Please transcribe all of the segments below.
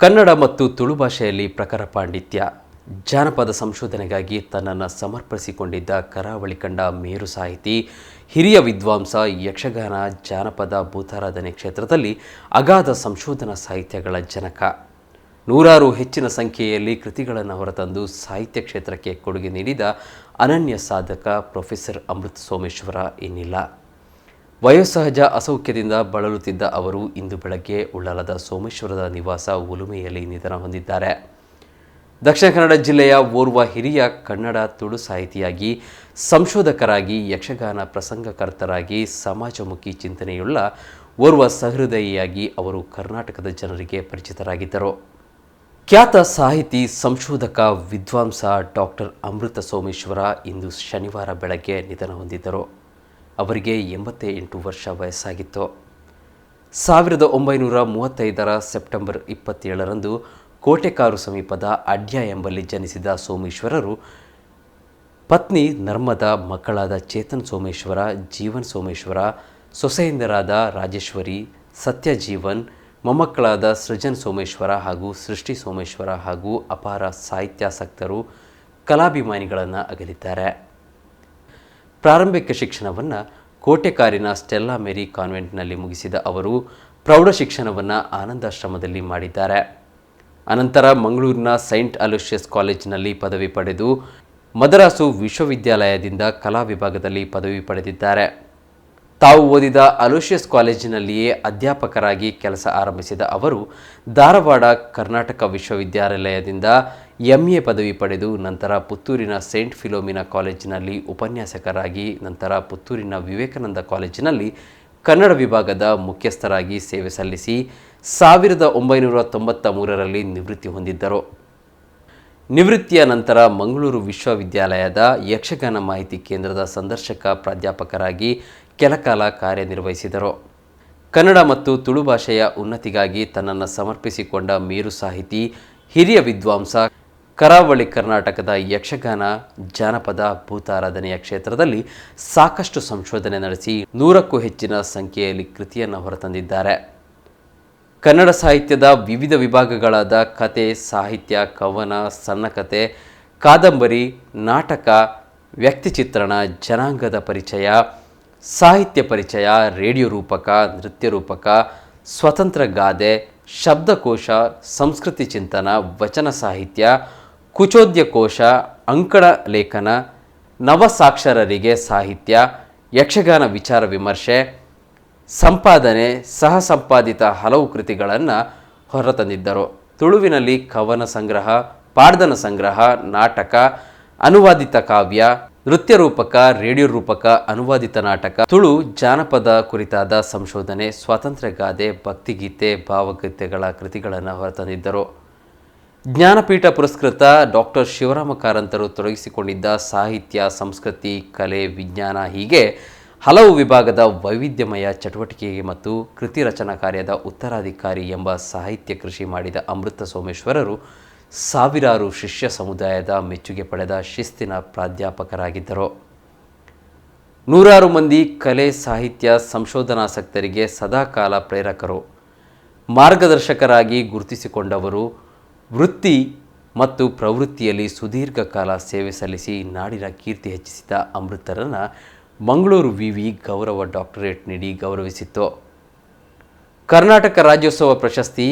ಕನ್ನಡ ಮತ್ತು ತುಳು ಭಾಷೆಯಲ್ಲಿ ಪ್ರಖರ ಪಾಂಡಿತ್ಯ. ಜಾನಪದ ಸಂಶೋಧನೆಗಾಗಿ ತನ್ನನ್ನು ಸಮರ್ಪಿಸಿಕೊಂಡಿದ್ದ ಕರಾವಳಿ ಕಂಡ ಮೇರು ಸಾಹಿತಿ, ಹಿರಿಯ ವಿದ್ವಾಂಸ, ಯಕ್ಷಗಾನ, ಜಾನಪದ, ಭೂತಾರಾಧನೆ ಕ್ಷೇತ್ರದಲ್ಲಿ ಅಗಾಧ ಸಂಶೋಧನಾ ಸಾಹಿತ್ಯಗಳ ಜನಕ. ನೂರಾರು ಹೆಚ್ಚಿನ ಸಂಖ್ಯೆಯಲ್ಲಿ ಕೃತಿಗಳನ್ನು ಹೊರತಂದು ಸಾಹಿತ್ಯ ಕ್ಷೇತ್ರಕ್ಕೆ ಕೊಡುಗೆ ನೀಡಿದ ಅನನ್ಯ ಸಾಧಕ ಪ್ರೊಫೆಸರ್ ಅಮೃತ್ ಸೋಮೇಶ್ವರ ಇನ್ನಿಲ್ಲ. ವಯೋಸಹಜ ಅಸೌಖ್ಯದಿಂದ ಬಳಲುತ್ತಿದ್ದ ಅವರು ಇಂದು ಬೆಳಗ್ಗೆ ಉಳ್ಳಾಲದ ಸೋಮೇಶ್ವರದ ನಿವಾಸ ಉಲುಮೆಯಲ್ಲಿ ನಿಧನ ಹೊಂದಿದ್ದಾರೆ. ದಕ್ಷಿಣ ಕನ್ನಡ ಜಿಲ್ಲೆಯ ಓರ್ವ ಹಿರಿಯ ಕನ್ನಡ ತುಳು ಸಾಹಿತಿಯಾಗಿ, ಸಂಶೋಧಕರಾಗಿ, ಯಕ್ಷಗಾನ ಪ್ರಸಂಗಕರ್ತರಾಗಿ, ಸಮಾಜಮುಖಿ ಚಿಂತನೆಯುಳ್ಳ ಓರ್ವ ಸಹೃದಯಿಯಾಗಿ ಅವರು ಕರ್ನಾಟಕದ ಜನರಿಗೆ ಪರಿಚಿತರಾಗಿದ್ದರು. ಖ್ಯಾತ ಸಾಹಿತಿ, ಸಂಶೋಧಕ, ವಿದ್ವಾಂಸ ಡಾಕ್ಟರ್ ಅಮೃತ ಸೋಮೇಶ್ವರ ಇಂದು ಶನಿವಾರ ಬೆಳಗ್ಗೆ ನಿಧನ ಹೊಂದಿದ್ದರು. ಅವರಿಗೆ ಎಂಬತ್ತ ಎಂಟು ವರ್ಷ ವಯಸ್ಸಾಗಿತ್ತು. ಸಾವಿರದ ಒಂಬೈನೂರ ಮೂವತ್ತೈದರ ಸೆಪ್ಟೆಂಬರ್ ಇಪ್ಪತ್ತೇಳರಂದು ಕೋಟೆಕಾರು ಸಮೀಪದ ಅಡ್ಯ ಎಂಬಲ್ಲಿ ಜನಿಸಿದ ಸೋಮೇಶ್ವರರು ಪತ್ನಿ ನರ್ಮದಾ ಮಕ್ಕಳಾದ ಚೇತನ್ ಸೋಮೇಶ್ವರ, ಜೀವನ್ ಸೋಮೇಶ್ವರ, ಸೊಸೆಯಂದರಾದ ರಾಜೇಶ್ವರಿ, ಸತ್ಯಜೀವನ್, ಮೊಮ್ಮಕ್ಕಳಾದ ಸೃಜನ್ ಸೋಮೇಶ್ವರ ಹಾಗೂ ಸೃಷ್ಟಿ ಸೋಮೇಶ್ವರ ಹಾಗೂ ಅಪಾರ ಸಾಹಿತ್ಯಾಸಕ್ತರು, ಕಲಾಭಿಮಾನಿಗಳನ್ನು ಅಗಲಿದ್ದಾರೆ. ಪ್ರಾರಂಭಿಕ ಶಿಕ್ಷಣವನ್ನು ಕೋಟೆಕಾರಿನ ಸ್ಟೆಲ್ಲಾ ಮೇರಿ ಕಾನ್ವೆಂಟ್ನಲ್ಲಿ ಮುಗಿಸಿದ ಅವರು ಪ್ರೌಢ ಶಿಕ್ಷಣವನ್ನು ಆನಂದಾಶ್ರಮದಲ್ಲಿ ಮಾಡಿದ್ದಾರೆ. ಅನಂತರ ಮಂಗಳೂರಿನ ಸೈಂಟ್ ಅಲೋಷಿಯಸ್ ಕಾಲೇಜಿನಲ್ಲಿ ಪದವಿ ಪಡೆದು ಮದರಾಸು ವಿಶ್ವವಿದ್ಯಾಲಯದಿಂದ ಕಲಾ ವಿಭಾಗದಲ್ಲಿ ಪದವಿ ಪಡೆದಿದ್ದಾರೆ. ತಾವು ಓದಿದ ಅಲೋಷಿಯಸ್ ಕಾಲೇಜಿನಲ್ಲಿಯೇ ಅಧ್ಯಾಪಕರಾಗಿ ಕೆಲಸ ಆರಂಭಿಸಿದ ಅವರು ಧಾರವಾಡ ಕರ್ನಾಟಕ ವಿಶ್ವವಿದ್ಯಾಲಯದಿಂದ ಎಂ ಎ ಪದವಿ ಪಡೆದು ನಂತರ ಪುತ್ತೂರಿನ ಸೇಂಟ್ ಫಿಲೋಮಿನಾ ಕಾಲೇಜಿನಲ್ಲಿ ಉಪನ್ಯಾಸಕರಾಗಿ, ನಂತರ ಪುತ್ತೂರಿನ ವಿವೇಕಾನಂದ ಕಾಲೇಜಿನಲ್ಲಿ ಕನ್ನಡ ವಿಭಾಗದ ಮುಖ್ಯಸ್ಥರಾಗಿ ಸೇವೆ ಸಲ್ಲಿಸಿ ಸಾವಿರದ ಒಂಬೈನೂರ ತೊಂಬತ್ತ ಮೂರರಲ್ಲಿ ನಿವೃತ್ತಿ ಹೊಂದಿದ್ದರು. ನಿವೃತ್ತಿಯ ನಂತರ ಮಂಗಳೂರು ವಿಶ್ವವಿದ್ಯಾಲಯದ ಯಕ್ಷಗಾನ ಮಾಹಿತಿ ಕೇಂದ್ರದ ಸಂದರ್ಶಕ ಪ್ರಾಧ್ಯಾಪಕರಾಗಿ ಕೆಲಕಾಲ ಕಾರ್ಯನಿರ್ವಹಿಸಿದರು. ಕನ್ನಡ ಮತ್ತು ತುಳು ಭಾಷೆಯ ಉನ್ನತಿಗಾಗಿ ತನ್ನನ್ನು ಸಮರ್ಪಿಸಿಕೊಂಡ ಮೇರು ಸಾಹಿತಿ, ಹಿರಿಯ ವಿದ್ವಾಂಸ ಕರಾವಳಿ ಕರ್ನಾಟಕದ ಯಕ್ಷಗಾನ ಜಾನಪದ ಭೂತಾರಾಧನೆಯ ಕ್ಷೇತ್ರದಲ್ಲಿ ಸಾಕಷ್ಟು ಸಂಶೋಧನೆ ನಡೆಸಿ ನೂರಕ್ಕೂ ಹೆಚ್ಚಿನ ಸಂಖ್ಯೆಯಲ್ಲಿ ಕೃತಿಯನ್ನು ಹೊರತಂದಿದ್ದಾರೆ. ಕನ್ನಡ ಸಾಹಿತ್ಯದ ವಿವಿಧ ವಿಭಾಗಗಳಾದ ಕತೆ, ಸಾಹಿತ್ಯ, ಕವನ, ಸಣ್ಣಕತೆ, ಕಾದಂಬರಿ, ನಾಟಕ, ವ್ಯಕ್ತಿಚಿತ್ರಣ, ಜನಾಂಗದ ಪರಿಚಯ, ಸಾಹಿತ್ಯ ಪರಿಚಯ, ರೇಡಿಯೋ ರೂಪಕ, ನೃತ್ಯ ರೂಪಕ, ಸ್ವತಂತ್ರ ಗಾದೆ, ಶಬ್ದಕೋಶ, ಸಂಸ್ಕೃತಿ ಚಿಂತನ, ವಚನ ಸಾಹಿತ್ಯ ಕುಚೋದ್ಯಕೋಶ, ಅಂಕಣ ಲೇಖನ, ನವಸಾಕ್ಷರರಿಗೆ ಸಾಹಿತ್ಯ, ಯಕ್ಷಗಾನ ವಿಚಾರ ವಿಮರ್ಶೆ, ಸಂಪಾದನೆ, ಸಹ ಸಂಪಾದಿತ ಹಲವು ಕೃತಿಗಳನ್ನು ಹೊರತಂದಿದ್ದರು. ತುಳುವಿನಲ್ಲಿ ಕವನ ಸಂಗ್ರಹ, ಪಾಡ್ದನ ಸಂಗ್ರಹ, ನಾಟಕ, ಅನುವಾದಿತ ಕಾವ್ಯ, ನೃತ್ಯ ರೂಪಕ, ರೇಡಿಯೋ ರೂಪಕ, ಅನುವಾದಿತ ನಾಟಕ, ತುಳು ಜಾನಪದ ಕುರಿತಾದ ಸಂಶೋಧನೆ, ಸ್ವಾತಂತ್ರ್ಯ ಗಾದೆ, ಭಕ್ತಿಗೀತೆ, ಭಾವಗೀತೆಗಳ ಕೃತಿಗಳನ್ನು ಹೊರತಂದಿದ್ದರು. ಜ್ಞಾನಪೀಠ ಪುರಸ್ಕೃತ ಡಾಕ್ಟರ್ ಶಿವರಾಮ ಕಾರಂತರು ತೊಡಗಿಸಿಕೊಂಡಿದ್ದ ಸಾಹಿತ್ಯ, ಸಂಸ್ಕೃತಿ, ಕಲೆ, ವಿಜ್ಞಾನ ಹೀಗೆ ಹಲವು ವಿಭಾಗದ ವೈವಿಧ್ಯಮಯ ಚಟುವಟಿಕೆಗೆ ಮತ್ತು ಕೃತಿ ರಚನಾ ಕಾರ್ಯದ ಉತ್ತರಾಧಿಕಾರಿ ಎಂಬ ಸಾಹಿತ್ಯ ಕೃಷಿ ಮಾಡಿದ ಅಮೃತ ಸೋಮೇಶ್ವರರು ಸಾವಿರಾರು ಶಿಷ್ಯ ಸಮುದಾಯದ ಮೆಚ್ಚುಗೆ ಪಡೆದ ಶಿಸ್ತಿನ ಪ್ರಾಧ್ಯಾಪಕರಾಗಿದ್ದರು. ನೂರಾರು ಮಂದಿ ಕಲೆ, ಸಾಹಿತ್ಯ ಸಂಶೋಧನಾಸಕ್ತರಿಗೆ ಸದಾಕಾಲ ಪ್ರೇರಕರು. ಮಾರ್ಗದರ್ಶಕರಾಗಿ ಗುರುತಿಸಿಕೊಂಡವರು ವೃತ್ತಿ ಮತ್ತು ಪ್ರವೃತ್ತಿಯಲ್ಲಿ ಸುದೀರ್ಘ ಕಾಲ ಸೇವೆ ಸಲ್ಲಿಸಿ ನಾಡಿನ ಕೀರ್ತಿ ಹೆಚ್ಚಿಸಿದ ಅಮೃತರನ್ನು ಮಂಗಳೂರು ವಿವಿ ಗೌರವ ಡಾಕ್ಟರೇಟ್ ನೀಡಿ ಗೌರವಿಸಿತ್ತು. ಕರ್ನಾಟಕ ರಾಜ್ಯೋತ್ಸವ ಪ್ರಶಸ್ತಿ,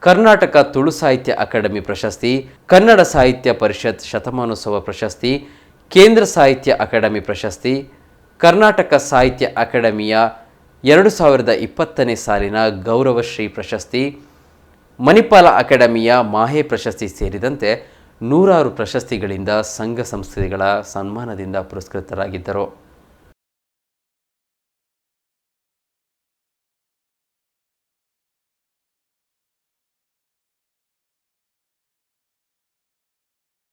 ಕರ್ನಾಟಕ ತುಳು ಸಾಹಿತ್ಯ ಅಕಾಡೆಮಿ ಪ್ರಶಸ್ತಿ, ಕನ್ನಡ ಸಾಹಿತ್ಯ ಪರಿಷತ್ ಶತಮಾನೋತ್ಸವ ಪ್ರಶಸ್ತಿ, ಕೇಂದ್ರ ಸಾಹಿತ್ಯ ಅಕಾಡೆಮಿ ಪ್ರಶಸ್ತಿ, ಕರ್ನಾಟಕ ಸಾಹಿತ್ಯ ಅಕಾಡೆಮಿಯ ಎರಡು ಸಾವಿರದ ಇಪ್ಪತ್ತನೇ ಸಾಲಿನ ಗೌರವಶ್ರೀ ಪ್ರಶಸ್ತಿ ಮಣಿಪಾಲ ಅಕಾಡೆಮಿಯ ಮಾಹೆ ಪ್ರಶಸ್ತಿ ಸೇರಿದಂತೆ ನೂರಾರು ಪ್ರಶಸ್ತಿಗಳಿಂದ ಸಂಘ ಸಂಸ್ಥೆಗಳ ಸನ್ಮಾನದಿಂದ ಪುರಸ್ಕೃತರಾಗಿದ್ದರು.